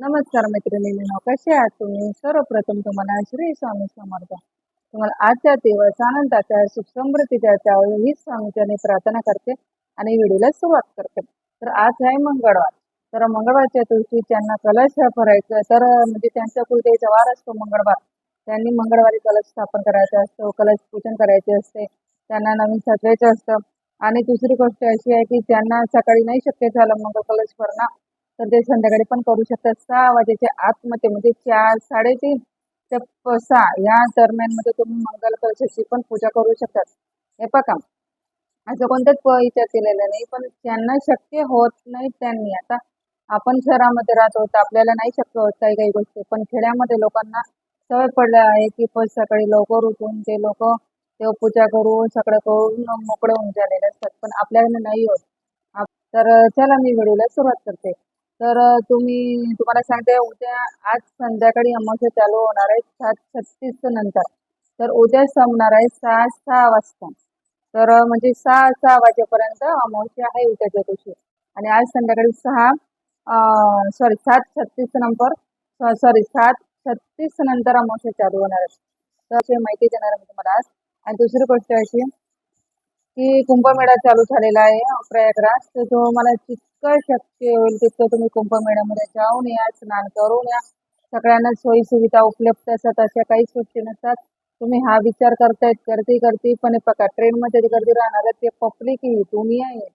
नमस्कार मैत्रिणींनो कसे आहात तुम्ही? सर्वप्रथम तुम्हाला श्री स्वामी समर्थ. तुम्हाला आजच्या दिवस आनंदाच्या सुख समृद्धीच्या द्यावं हीच स्वामीच्याने प्रार्थना करते आणि व्हिडिओला सुरुवात करते. तर आज आहे मंगळवार. तर मंगळवारच्या चतुर्थी त्यांना कलश भरायचं तर म्हणजे त्यांच्या कुलदेवीचा वार असतो मंगळवार. त्यांनी मंगळवारी कलश स्थापन करायचा असतो कलश पूजन करायचे असते त्यांना नवीन सजवायचं असतं. आणि दुसरी गोष्ट अशी आहे की ज्यांना सकाळी नाही शक्य झालं मंगळ कलश भरणं. तर ते संध्याकाळी पण करू शकतात. सहा वाजेच्या आतमध्ये म्हणजे चार साडेतीन ते सहा या दरम्यानमध्ये तुम्ही मंगल कलशाची पण पूजा करू शकतात. हे बघा असं कोणताच विचार केलेला नाही पण ज्यांना शक्य होत नाही त्यांनी. आता आपण शहरामध्ये राहतो तर आपल्याला नाही शक्य होत काही काही गोष्टी. पण खेड्यामध्ये लोकांना सवय पडलं आहे की पण सकाळी लवकर उठून ते लोक देवपूजा करून सगळं करून मोकळे होऊन झालेले असतात. पण आपल्याला नाही होत. तर चला मी व्हिडिओला सुरुवात करते. तर तुम्ही तुम्हाला सांगते उद्या आज संध्याकाळी अमावस्या चालू होणार आहे सात छत्तीस नंतर. तर उद्या संपणार आहे सहा सहा वाजता. तर म्हणजे सहा सहा वाजेपर्यंत अमावस्या आहे उद्याच्या दिवशी. आणि आज संध्याकाळी सहा सॉरी सात छत्तीस नंबर सॉरी सात छत्तीस नंतर अमावस्या चालू होणार आहे. तर माहिती देणार आहे मी तुम्हाला आज. आणि दुसरी गोष्ट अशी की कुंभमेळा चालू झालेला आहे प्रयागराज. तर तुम्हाला जितकं शक्य होईल तितकं तुम्ही कुंभमेळ्यामध्ये जाऊन या स्नान करून या. सगळ्यांना सोयी सुविधा उपलब्ध असतात अशा काहीच गोष्टी नसतात. तुम्ही हा विचार करतायत गर्दी गर्दी पण बघा ट्रेनमध्ये गर्दी राहणार ते पब्लिक ही दुनिया आहे.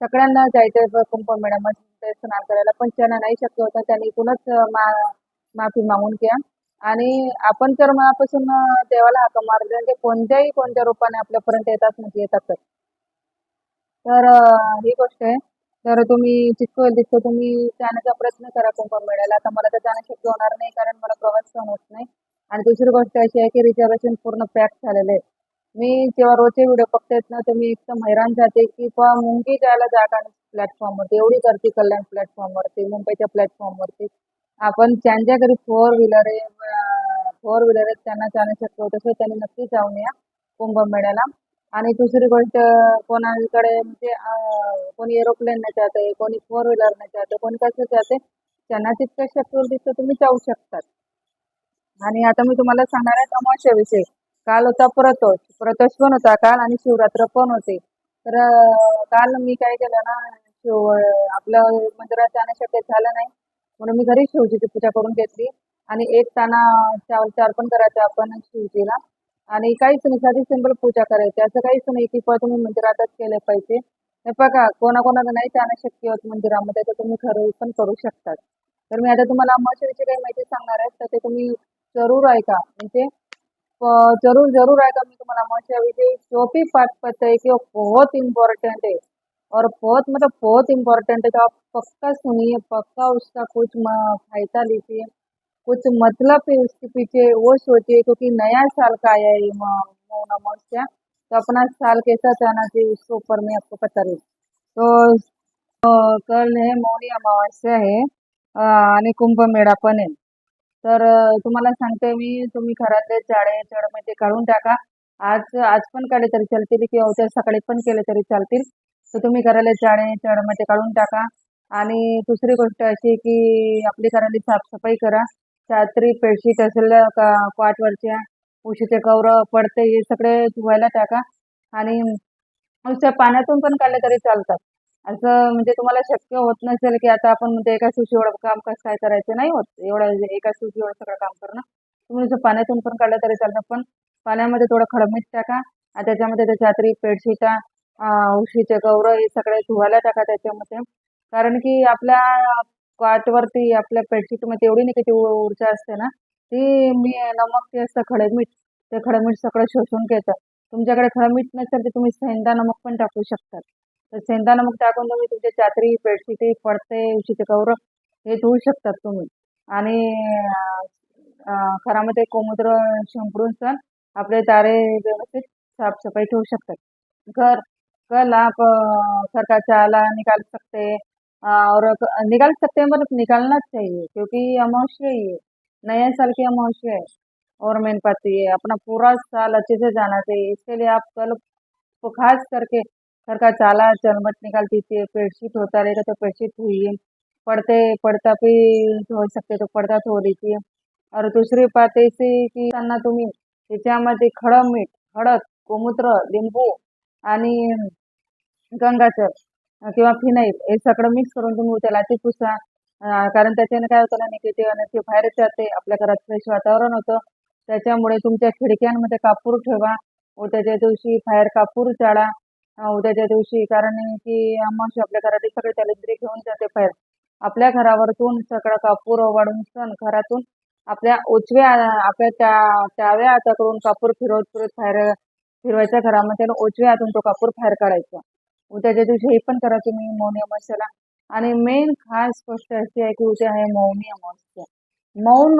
सगळ्यांना जायचं आहे कुंभमेळ्यामध्ये स्नान करायला. पण त्यांना नाही शक्य होतं त्यांनी इथूनच मा माफी मागून घ्या. आणि आपण जर मनापासून देवाला हाक मारले ते कोणत्याही कोणत्या रूपाने आपल्यापर्यंत येतात म्हणजे येतातच तर. ही गोष्ट आहे. तर तुम्ही जितकं होईल तितकं तुम्ही जाण्याचा प्रयत्न करा कुंभमेळ्याला. आता मला तर जाणं शक्य होणार नाही कारण मला प्रवास पण होत नाही. आणि दुसरी गोष्ट अशी आहे की रिझर्वेशन पूर्ण पॅक झालेलं आहे. मी जेव्हा रोजचे व्हिडिओ बघतायत ना तर मी एकदम हैराण जाते की बा मुंगी जायला जागा प्लॅटफॉर्मवरती एवढी गर्दी कल्याण प्लॅटफॉर्मवरती मुंबईच्या प्लॅटफॉर्मवरती आपण ज्यांच्या घरी फोर व्हीलर आहे फोर व्हीलर आहेत त्यांना जाणं शक्य होत असेल त्यांनी नक्की जाऊन या कुंभमेळ्याला. आणि दुसरी गोष्ट कोणाकडे म्हणजे कोणी एरोप्लेन ने जाते कोणी फोर व्हीलर न जाते कोणी कसं जाते त्यांना तितकं शक्य होईल तितकं तुम्ही जाऊ शकतात. आणि आता मी तुम्हाला सांगणार आहे अमावस्याविषयी काल होता प्रतोष. प्रतोष पण होता काल आणि शिवरात्र पण होते. तर काल मी काय केलं ना शिव आपलं मंदिरात जाणं शक्य झालं नाही. म्हणून मी घरी शिवजीची पूजा करून घेतली. आणि एक ताना चार अर्पण करायचं आपण शिवजीला. आणि काहीच नाही साधी सिंपल पूजा करायची. असं काहीच नाही की पण तुम्ही मंदिरातच केले पाहिजे. हे बघा कोणाकोणाला नाही जाणं शक्य होत मंदिरामध्ये तर तुम्ही घरी पण करू शकतात. तर मी आता तुम्हाला अमावस्याविषयी काही माहिती सांगणार आहे तर ते तुम्ही जरूर ऐका. म्हणजे जरूर जरूर ऐका. मी तुम्हाला अमावस्याविषयी सोपी पाठ बात आहे की बहुत इम्पॉर्टंट आहे और बहुत मतलब बहुत इम्पोर्टेंट है। तो आप पक्का सुनिए पक्का उसका कुछ फायदा लीजिए। कुछ मतलब है उसके पीछे वो सोचिए क्योंकि नया साल का आया है मौन अमावस्या तो अपना साल कैसा जाना चाहिए उसके ऊपर मैं आपको पता रही। तो कल है मौनी अमावस्या है आणि कुंभमेळा पण आहे तर तुम्हाला सांगते मी तुम्ही घरातले चड म्हणजे काढून टाका। आज आज पण काढले तरी चालतील किंवा उद्या सकाळी पण केले तरी चालतील. तर तुम्ही घराले जाळे जडमध्ये काढून टाका. आणि दुसरी गोष्ट अशी की आपली घराली साफसफाई करा. चात्री बेडशीट असेल का पाटवरच्या उशीचे कवरं पडते हे सगळे धुवायला टाका. आणि नुसत्या पाण्यातून पण काढले तरी चालतात. असं म्हणजे तुम्हाला शक्य होत नसेल की आता आपण म्हणजे एका सुशीवर एवढं काम कसं काय करायचं? नाही होत. एवढं म्हणजे एका सुशीवर एवढं सगळं काम करणं. तुम्ही जसं पाण्यातून पण काढलं तरी चालतं. पण पाण्यामध्ये थोडं खडमीठ टाका. आणि त्याच्यामध्ये त्या छत्री बेडशीटा उशीचे गौरव हे सगळे धुवायला टाका त्याच्यामध्ये. कारण की आपल्या पाटवरती आपल्या बेडशीटमध्ये एवढी निगेटिव्ह ऊर्जा असते ना ती मी नमक ते असतं खडमीठ ते खडमीठ सगळं शोषून घेतं तुमच्याकडे खडमीठ नसेल तर तुम्ही सेंदा नमक पण टाकू शकतात. तर सेंदा नमक टाकून तुम्ही तुमच्या चादरी बेडशीट पडते उशीचे गौरव हे धुवू शकतात तुम्ही. आणि घरामध्ये कोमुद्र शिंपडून सण आपले तारे व्यवस्थित साफसफाई ठेवू शकतात. घर कल आप सरकार चाला निकाल सकते हैं और निकाल सकते हैं मतलब निकालना चाहिए क्योंकि अमावस्या ही है. नया साल की अमावस्या है. और मेन बात ये है अपना पूरा साल अच्छे से जाना चाहिए. इसके लिए आप कल खास करके घर का चाला चलमट निकाल दीजिए बेडशीट होता रहेगा तो बेडशीट धोइए पड़ते पड़ता भी धो सकते तो पडदा धो हो दीजिए. और दूसरी बात ऐसी की त्यांना तुम्ही त्याच्यामध्ये खडं मीठ हळद गोमूत्र लिंबू आणि गंगाजल किंवा फिनाईल हे सगळं मिक्स करून तुम्ही त्याला ते पुसा कारण त्याच्याने काय होतं ना निगेटिव्ह एनर्जी बाहेर जाते आपल्या घरात फ्रेश वातावरण होतं. त्याच्यामुळे तुमच्या खिडक्यांमध्ये कापूर ठेवा उद्याच्या दिवशी बाहेर कापूर जाळा उद्याच्या दिवशी कारण की अमावस्या आपल्या घरात सगळे दलिंद्री घेऊन जाते बाहेर. आपल्या घरावरतून सगळं कापूर ओवाळून सण घरातून आपल्या उजव्या आपल्या त्या त्याव्या हाताकडून कापूर फिरवत फिरवत बाहेर फिरवायच्या घरामध्ये आणि उजव्या हातून तो कापूर बाहेर काढायचा. उद्याच्या दिवशी हे पण करा तुम्ही मौनी अमावस्याला आणि मेन खास गोष्ट अशी आहे की उद्या आहे मौनी अमावस्या मौन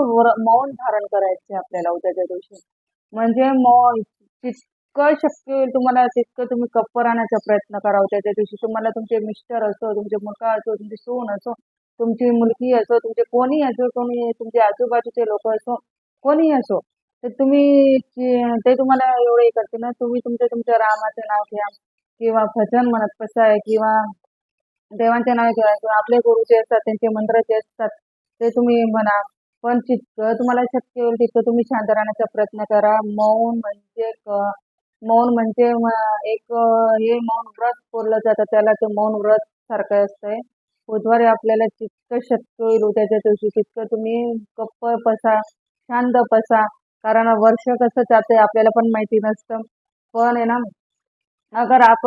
मौन धारण करायचे आपल्याला उद्याच्या दिवशी. म्हणजे मौन जितकं शक्य होईल तुम्हाला तितकं तुम्ही कप्पर आणण्याचा प्रयत्न करा उद्याच्या दिवशी. तुम्हाला तुमचे मिस्टर असो तुमचे मुलगा असो तुमची सून असो तुमची मुलगी असो तुमचे कोणी असो कोणी तुमचे आजूबाजूचे लोक असो कोणी असो तर तुम्ही ते तुम्हाला एवढे करते ना. तुम्ही तुमच्या तुमच्या रामाचं नाव घ्या. किंवा भजन म्हणत कसं आहे किंवा देवांचे नावे घ्या किंवा आपले गुरु जे असतात त्यांचे मंत्र जे असतात ते तुम्ही म्हणा. पण जितकं तुम्हाला शक्य होईल तितकं तुम्ही शांत राहण्याचा प्रयत्न करा. मौन म्हणजे मौन म्हणजे एक हे मौन व्रत बोललं जातं त्याला ते मौन व्रत सारखं असतंय. बुधवारी आपल्याला जितकं शक्य होईल उद्याच्या दिवशी तितकं तुम्ही गप्प बसा शांत बसा. कारण वर्ष कसं जाते आपल्याला पण माहिती नसतं. पण आहे ना अगर आप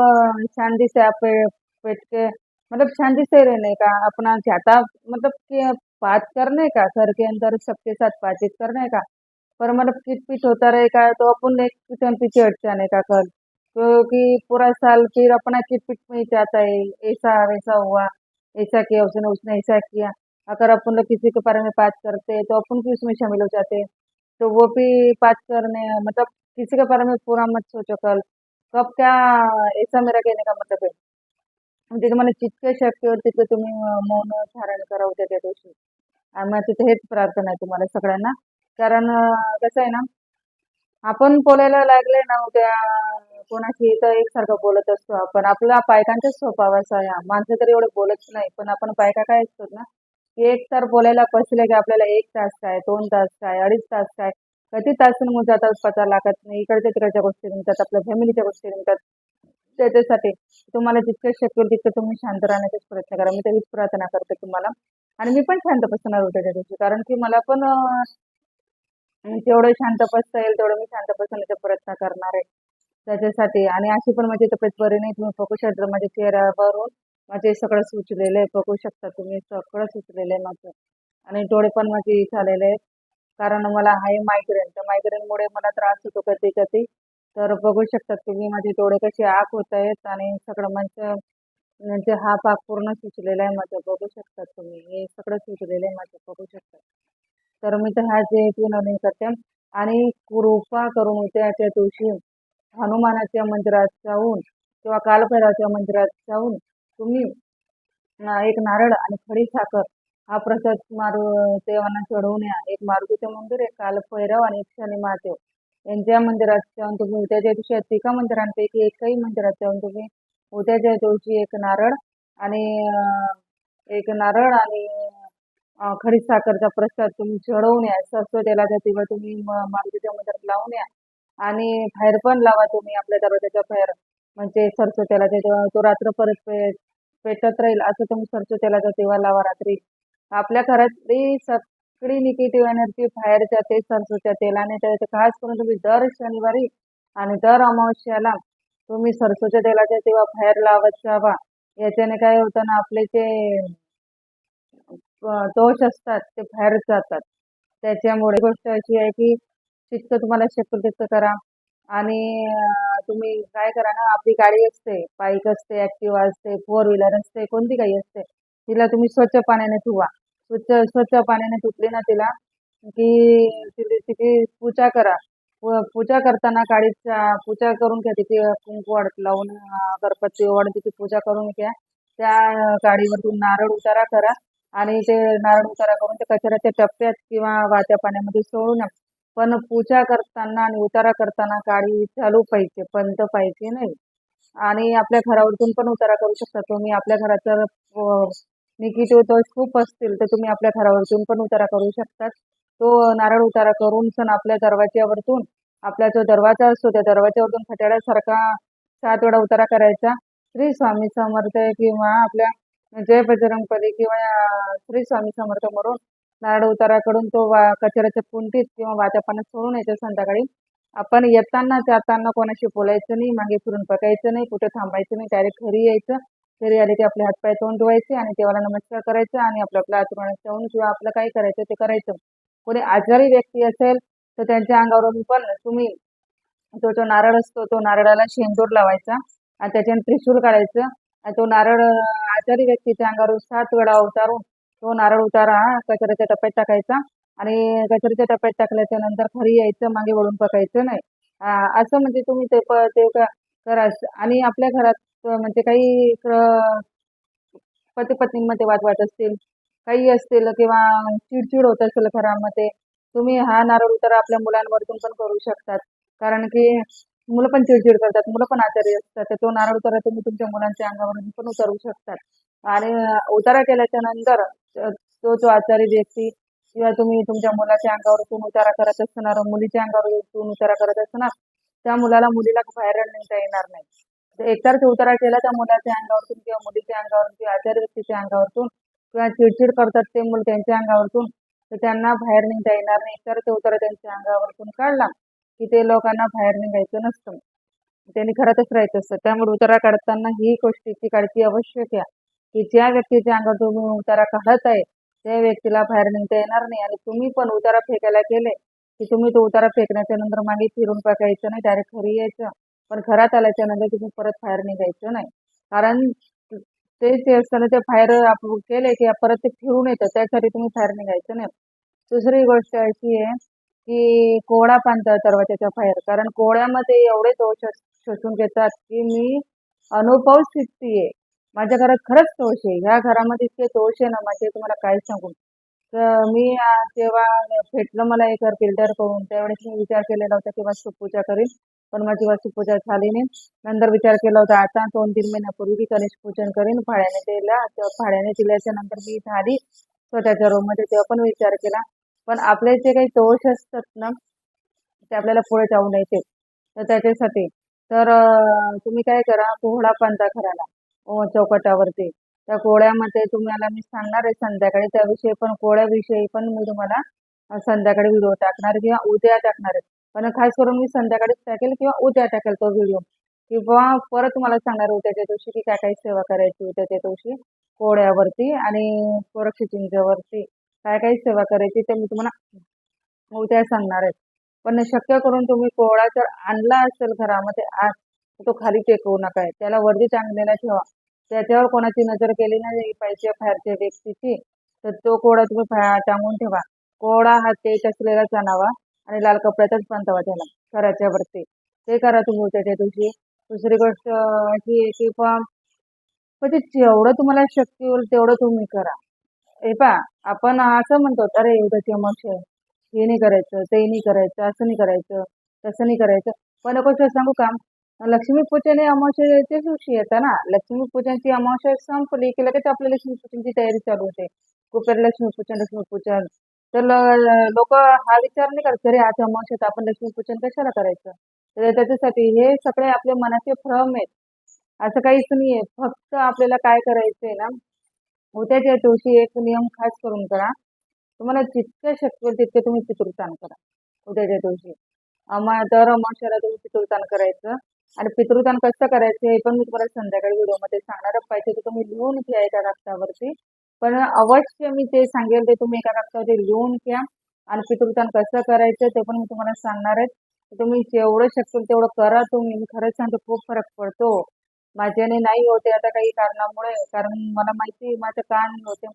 शांति से आप बैठ के मतलब शांति से रहने का अपना ज़्यादा मतलब कि बात करने का, घर के अंदर सबके साथ बातचीत करने का, पर मतलब किट पिट होता रहेगा? तो अपन एक टन पीछे हट जाने का कर क्योंकि तो पूरा साल फिर अपना किट पिट में ही जाता है? ऐसा, वैसा हुआ, ऐसा किया उसने उसने ऐसा किया। अगर अपन लोग किसी के बारे में बात करते हैं तो अपन भी उसमें शामिल हो जाते हैं। तो वो भी बात करने मतलब किसी के बारे में पूरा मत सोचो कल। कब क्या ऐसा मेरा कहने का मतलब है। म्हणजे तुम्हाला जितकं शक्य होईल तितकं तुम्ही मौन धारण करा उद्या त्या दिवशी आणि तिथे हेच प्रार्थना आहे तुम्हाला सगळ्यांना। कारण कसं आहे ना आपण बोलायला लागले ना उद्या कोणाशी तर एकसारखं बोलत असतो आपण. आपला बायकांचा स्वभाव असा आहे. माणसं तर एवढं बोलत नाही पण आपण बायका काय असतो ना एक तर बोलायला बसले की आपल्याला एक तास काय दोन तास काय अडीच तास काय कधी तास मुलं जातात स्वतः लागत नाही. इकडच्या तिकडच्या गोष्टी निघतात आपल्या फॅमिलीच्या गोष्टी निघतात. त्याच्यासाठी तुम्हाला जितकं शक्य होईल तितकं तुम्ही शांत राहण्याचाच प्रयत्न करा. मी तरीच प्रार्थना करते तुम्हाला. आणि मी पण शांत बसणार होते त्या दिवशी. कारण की मला पण जेवढं शांत बसता येईल तेवढं मी शांत बसण्याचा प्रयत्न करणार आहे. त्याच्यासाठी आणि अशी पण माझी तब्येत बरी नाही. तुम्ही बघू शकता माझ्या चेहऱ्यावरून माझे सगळं सुचलेलं आहे. बघू शकता तुम्ही सगळं सुचलेलं आहे माझं. आणि डोळे पण माझे झालेले आहेत. कारण मला आहे मायग्रेन तर मायग्रेनमुळे मला त्रास होतो कधी कधी. तर बघू शकतात तुम्ही माझे डोळे कसे आग होत आहेत आणि सगळं माझं म्हणजे हा पाक पूर्ण सुचलेला आहे माझं. बघू शकतात तुम्ही. हे सगळं सुचलेलं आहे माझं. बघू शकतात तर मी तर ह्या जे विनवणी करते. आणि कृपा करून उद्याच्या दिवशी हनुमानाच्या मंदिरात जाऊन किंवा कालभैरवाच्या मंदिरात जाऊन तुम्ही एक नारळ आणि खडी साखर हा प्रसाद मारु देवांना चढवून या. एक मारुतीचं मंदिर आहे कालभैरव आणि एक शनी महादेव. यांच्या मंदिरात जाऊन तुम्ही उद्याच्या दिवशी तिका मंदिरांपैकी एकही मंदिरात जाऊन तुम्ही उद्याच्या दिवशी एक नारळ आणि एक नारळ आणि अं, साखरचा प्रसाद तुम्ही चढवून या. सरस्वतीला त्या दिवा तुम्ही म- मारुतीच्या मंदिरात लावून या. आणि बाहेर पण लावा तुम्ही आपल्या दरवाजाच्या बाहेर. म्हणजे सरस्वतीला ते दिवा- तो रात्र परत पेटत राहील असं तुम्ही सरस्वतीला त्या दिवा लावा रात्री. आपल्या घरातली सगळी निगेटिव्ह एनर्जी बाहेरच्या ते सरसोच्या तेलाने तर खास करून तुम्ही दर शनिवारी आणि दर अमावस्याला तुम्ही सरसोच्या तेलाच्या तेव्हा बाहेर लावत जावा याच्याने काय होतं ना आपले जे दोष असतात ते बाहेर जातात. त्याच्यामुळे गोष्ट अशी आहे की जितकं तुम्हाला शक्य तितकं करा आणि तुम्ही काय करा ना आपली गाडी असते बाईक असते ऍक्टिव्हा असते फोर व्हीलर असते कोणती काही असते तिला तुम्ही स्वच्छ पाण्याने धुवा. स्वच्छ स्वच्छ पाण्याने धुतली ना तिला की तिथे तिची पूजा करा. पूजा करताना गाडीचा पूजा करून घ्या तिथे कुंकू वाढत लावून अं, अगरबत्ती ओवाळून तिची पूजा करून घ्या. त्या गाडीवरतून नारळ उतारा करा आणि ते नारळ उतारा करून ते कचऱ्याच्या टप्प्यात किंवा वाच्या पाण्यामध्ये सोडू नका पण पूजा करताना आणि उतारा करताना गाडी चालू पाहिजे बंद पाहिजे नाही. आणि आपल्या घरावरतून पण उतारा करू शकता तुम्ही. आपल्या घराचं निगेटिव्ह थॉट्स खूप असतील तर तुम्ही आपल्या घरावरतून पण उतारा करू शकतात. तो नारळ उतारा करून सण आपल्या दरवाज्यावरतून आपला जो दरवाजा असतो त्या दरवाज्यावरतून खट्याळ्यासारखा सात वेळा उतारा करायचा. श्री स्वामी समर्थ किंवा आपल्या जय बजरंगपली किंवा श्री स्वामी समर्थ म्हणून नारळ उताराकडून तो वा कचऱ्याच्या कुंटीत किंवा वाच्या पाण्यात सोडून यायचं संध्याकाळी. आपण येताना जाताना कोणाशी बोलायचं नाही मागे फिरून बघायचं नाही कुठे थांबायचं नाही डायरेक्ट घरी यायचं. घरी आले की आपले हातपाय तोंड धुवायचे आणि देवाला नमस्कार करायचा आणि आपलं आपल्या आचरणात ठेवून किंवा आपलं काय करायचं ते करायचं. कोणी आजारी व्यक्ती असेल तर त्यांच्या अंगावरून पण तुम्ही तो जो नारळ असतो तो नारळाला शेंदूर लावायचा आणि त्याच्याने त्रिशूल काढायचं आणि तो नारळ आजारी व्यक्तीच्या अंगावरून सात वेळा उतारून तो नारळ उतारा कचऱ्याच्या टप्प्यात टाकायचा आणि कचऱ्याच्या टप्प्यात टाकल्याच्या नंतर घरी यायचं मागे वळून पकायचं नाही. असं म्हणजे तुम्ही ते प- ते करा. आणि आपल्या घरात म्हणजे काही पती पत्नींमध्ये वाद वाट असतील काही असतील किंवा चिडचिड होत असेल घरामध्ये तुम्ही हा नारळ उतारा आपल्या मुलांवरतून पण करू शकतात. कारण की मुलं पण चिडचिड करतात मुलं पण आजारी असतात तर तो नारळ उतारा तुम्ही तुमच्या मुलांच्या अंगावरून पण उतरू शकतात. आणि उतारा केल्याच्यानंतर तो जो आजारी व्यक्ती किंवा तुम्ही तुमच्या मुलाच्या अंगावरतून उतारा करत असणार मुलीच्या अंगावरतून उतारा करत असणार त्या मुलाला मुलीला बाहेर निघता येणार नाही. एकतर ते उतारा केला त्या मुलाच्या अंगावरतून किंवा मुलीच्या अंगावरून किंवा आचार्य व्यक्तीच्या अंगावरतून किंवा चिडचिड करतात ते मुलं त्यांच्या अंगावरतून तर त्यांना बाहेर निघता येणार नाही. एकतर ते उतारा त्यांच्या अंगावरतून काढला की ते लोकांना बाहेर निघायचं नसतं. त्यांनी घरातच राहायचं असतं. त्यामुळे उतारा काढताना ही गोष्टीची काळजी आवश्यक आहे की ज्या व्यक्तीच्या अंगावर तुम्ही उतारा काढत आहे त्या व्यक्तीला बाहेर निघता येणार नाही. आणि तुम्ही पण उतारा फेकायला गेले की तुम्ही तो उतारा फेकण्याच्या नंतर मागे फिरून बघायचं नाही डायरेक्ट घरी यायचं. पण घरात आल्याच्यानंतर तुम्ही परत बाहेर निघायचं नाही. कारण ते जे असताना ते बाहेर आपण केले की परत ते फिरून येतं त्यासाठी तुम्ही बाहेर निघायचं नाही. दुसरी गोष्ट अशी आहे की कोहळा बांधतात दरवाजाच्या बाहेर. कारण कोहळ्यामध्ये एवढे दोष शोषून घेतात की मी अनुभव शिकतीये. माझ्या घरात खरंच दोष आहे. ह्या घरामध्ये इतके दोष आहे ना माझे तुम्हाला काय सांगू? तर मी जेव्हा भेटलं मला एक बिल्डर करून त्यावेळेस मी विचार केलेला होता की वास्तुपूजा करीन पण माझी वास्तुपूजा झाली नाही नंतर विचार केला होता आता दोन तीन महिन्यापूर्वी गणेश पूजन करीन भाड्याने दिला भाड्याने दिल्याच्या नंतर मी झाली स्वतःच्या रूममध्ये तेव्हा पण विचार केला. पण आपले जे काही दोष असतात ना ते आपल्याला पुढे जाऊ नये तर त्याच्यासाठी तर तुम्ही काय करा कोहळा बांधा घराला चौकटावरती. त्या कोळ्यामध्ये तुम्हाला मी सांगणार आहे संध्याकाळी त्याविषयी पण कोळ्याविषयी पण मी तुम्हाला संध्याकाळी व्हिडिओ टाकणार किंवा उद्या टाकणार आहे. पण खास करून मी संध्याकाळीच टाकेल किंवा उद्या टाकेल तो व्हिडिओ किंवा परत तुम्हाला सांगणार उद्याच्या दिवशी की काय काय सेवा करायची उद्याच्या दिवशी कोड्यावरती आणि कोरक्षचिंचवरती काय काय सेवा करायची ते मी तुम्हाला उद्या सांगणार आहे. पण शक्य करून तुम्ही कोहळा जर आणला असेल घरामध्ये आज तो खाली टेकवू नका. त्याला वरती चांगलेला ठेवा. त्याच्यावर कोणाची नजर गेली नाही पाहिजे बाहेरच्या व्यक्तीची तर तो कोहळा तुम्ही टांगून ठेवा. कोहळा हा तेज असलेला जाणावा आणि लाल कपड्याचाच बांधावा त्याला कराच्या वरती. ते करा तुम्ही त्याच्या दिवशी. दुसरी गोष्ट अशी आहे की पण जेवढं तुम्हाला शक्य होईल तेवढं तुम्ही करा. हे पा आपण असं म्हणतो अरे उद्याची अमावस्या आहे. हे नाही करायचं ते नाही करायचं असं नाही करायचं तसं नाही करायचं. पण गोष्ट सांगू का? लक्ष्मीपूजन हे अमावस्येच्या दिवशी येतं ना. लक्ष्मीपूजनची अमावस्या संपली की लगेच आपल्या लक्ष्मीपूजनची तयारी चालू होते. कुपेर लक्ष्मीपूजन लक्ष्मीपूजन तर लोक हा विचार नाही करत अरे आज अमावश्यात आपण लक्ष्मीपूजन कशाला करायचं? तर त्याच्यासाठी हे सगळे आपले मनाचे भ्रम आहेत. असं काहीच नाहीये. फक्त आपल्याला काय करायचंय ना उद्याच्या दिवशी एक नियम खास करून करा तुम्हाला जितकं शक्य होईल तितके तुम्ही पितृस्थान करा. उद्याच्या दिवशी. अमा दर अमावश्याला तुम्ही पितृस्थान करायचं. आणि पितृदान कसं करायचं हे पण मी तुम्हाला संध्याकाळी व्हिडिओमध्ये सांगणार पाहिजे. की तुम्ही लिहून घ्या एका कागदावरती. पण अवश्य मी ते सांगेल ते तुम्ही एका कागदावरती लिहून घ्या. आणि पितृदान कसं करायचं ते पण मी तुम्हाला सांगणार आहे. तुम्ही जेवढं शक्य तेवढं करा तुम्ही. मी खरंच सांगतो खूप फरक पडतो. माझ्याने नाही होते आता काही कारणामुळे. कारण मला माहिती आहे माझं का नाही होते?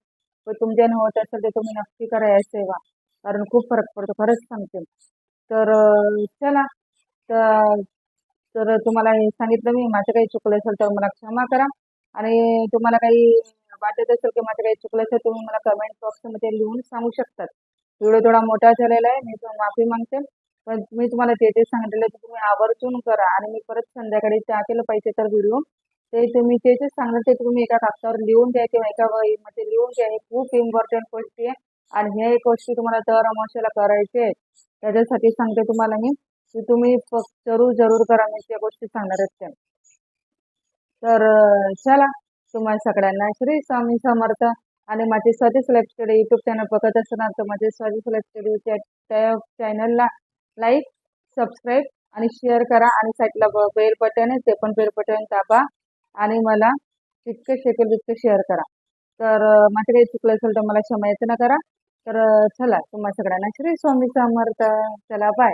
पण तुमच्याने होत असेल ते तुम्ही नक्की करा या सेवा. कारण खूप फरक पडतो खरंच सांगते. तर चला. तर तर तुम्हाला हे सांगितलं मी. माझं काही चुकलं असेल तर मला क्षमा करा. आणि तुम्हाला काही वाटत असेल की माझं काही चुकलं असेल तुम्ही मला कमेंट बॉक्समध्ये लिहून सांगू शकतात. व्हिडिओ थोडा मोठा झालेला आहे मी माफी मागते. पण मी तुम्हाला जे जे सांगितलेलं ते तुम्ही आवर्जून करा आणि मी परत संध्याकाळी त्या केलं पाहिजे तर व्हिडिओ. ते तुम्ही ते जे सांगणार ते तुम्ही एका कागदावर लिहून द्या किंवा एका वहीमध्ये लिहून द्या हे खूप इम्पॉर्टंट गोष्टी आहे आणि हे गोष्टी तुम्हाला दर अमावस्याला करायचे त्याच्यासाठी सांगते तुम्हाला मी की तुम्ही जरूर जरूर करा मी त्या गोष्टी सांगणार आहेत तर चला. तुम्हाला सगळ्यांना श्री स्वामी समर्थ आणि माझे Swadesh life study YouTube channel बघत असणार तर माझे स्वदेश लाईफ स्टडी त्या चॅनलला लाईक सबस्क्राईब आणि शेअर करा आणि साईडला बेल बटन आहे ते पण बेल बटन दाबा आणि मला जितकं शकेल तितके शेअर करा. तर माझं काही चुकलं असेल तर मला क्षमा ना करा. तर चला तुम्हा सगळ्यांना श्री स्वामी समर्थ. चला बाय